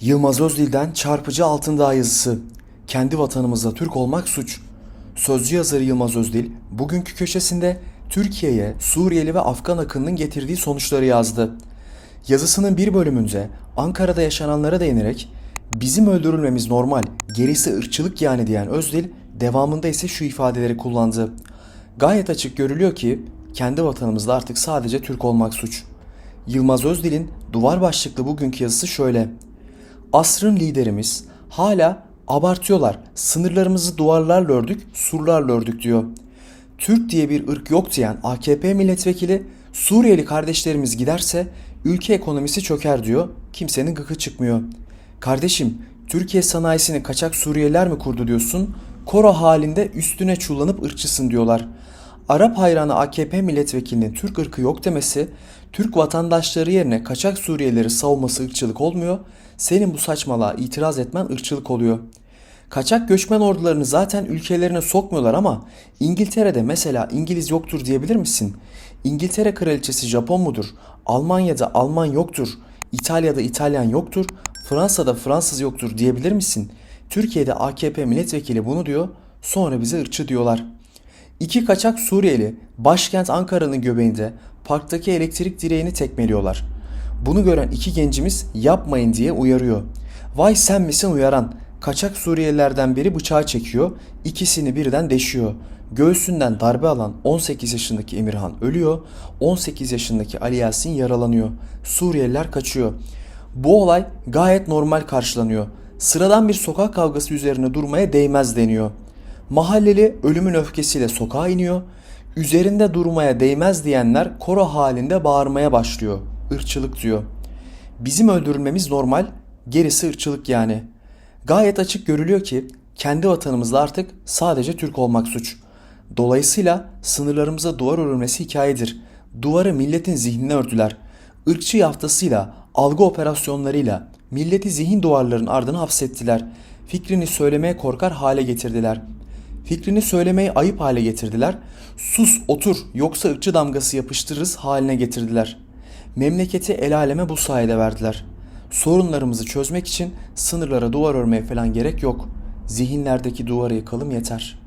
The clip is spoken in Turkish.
Yılmaz Özdil'den çarpıcı Altındağ yazısı. Kendi vatanımızda Türk olmak suç. Sözcü yazarı Yılmaz Özdil bugünkü köşesinde Türkiye'ye Suriyeli ve Afgan akınının getirdiği sonuçları yazdı. Yazısının bir bölümünde Ankara'da yaşananlara değinerek bizim öldürülmemiz normal, gerisi ırkçılık yani diyen Özdil devamında ise şu ifadeleri kullandı. Gayet açık görülüyor ki kendi vatanımızda artık sadece Türk olmak suç. Yılmaz Özdil'in duvar başlıklı bugünkü yazısı şöyle. Asrın liderimiz hala abartıyorlar. Sınırlarımızı duvarlarla ördük, surlarla ördük diyor. Türk diye bir ırk yok diyen AKP milletvekili Suriyeli kardeşlerimiz giderse ülke ekonomisi çöker diyor. Kimsenin gıkı çıkmıyor. Kardeşim Türkiye sanayisini kaçak Suriyeliler mi kurdu diyorsun? Koro halinde üstüne çullanıp ırkçısın diyorlar. Arap hayranı AKP milletvekilinin Türk ırkı yok demesi, Türk vatandaşları yerine kaçak Suriyelileri savunması ırkçılık olmuyor, senin bu saçmalığa itiraz etmen ırkçılık oluyor. Kaçak göçmen ordularını zaten ülkelerine sokmuyorlar ama İngiltere'de mesela İngiliz yoktur diyebilir misin? İngiltere kraliçesi Japon mudur? Almanya'da Alman yoktur. İtalya'da İtalyan yoktur. Fransa'da Fransız yoktur diyebilir misin? Türkiye'de AKP milletvekili bunu diyor. Sonra bize ırkçı diyorlar. İki kaçak Suriyeli başkent Ankara'nın göbeğinde parktaki elektrik direğini tekmeliyorlar. Bunu gören iki gencimiz yapmayın diye uyarıyor. Vay sen misin uyaran? Kaçak Suriyelilerden biri bıçağı çekiyor, ikisini birden deşiyor. Göğsünden darbe alan 18 yaşındaki Emirhan ölüyor, 18 yaşındaki Ali Yasin yaralanıyor. Suriyeliler kaçıyor. Bu olay gayet normal karşılanıyor. Sıradan bir sokak kavgası üzerine durmaya değmez deniyor. Mahalleli ölümün öfkesiyle sokağa iniyor. Üzerinde durmaya değmez diyenler koro halinde bağırmaya başlıyor. Irkçılık diyor. Bizim öldürülmemiz normal, gerisi ırkçılık yani. Gayet açık görülüyor ki kendi vatanımızda artık sadece Türk olmak suç. Dolayısıyla sınırlarımıza duvar örülmesi hikayedir. Duvarı milletin zihnine ördüler. Irkçı yaftasıyla, algı operasyonlarıyla milleti zihin duvarların ardına hapsettiler. Fikrini söylemeye korkar hale getirdiler. Fikrini söylemeyi ayıp hale getirdiler. Sus otur yoksa ırkçı damgası yapıştırırız haline getirdiler. Memleketi el aleme bu sayede verdiler. Sorunlarımızı çözmek için sınırlara duvar örmeye falan gerek yok. Zihinlerdeki duvarı yıkalım yeter.''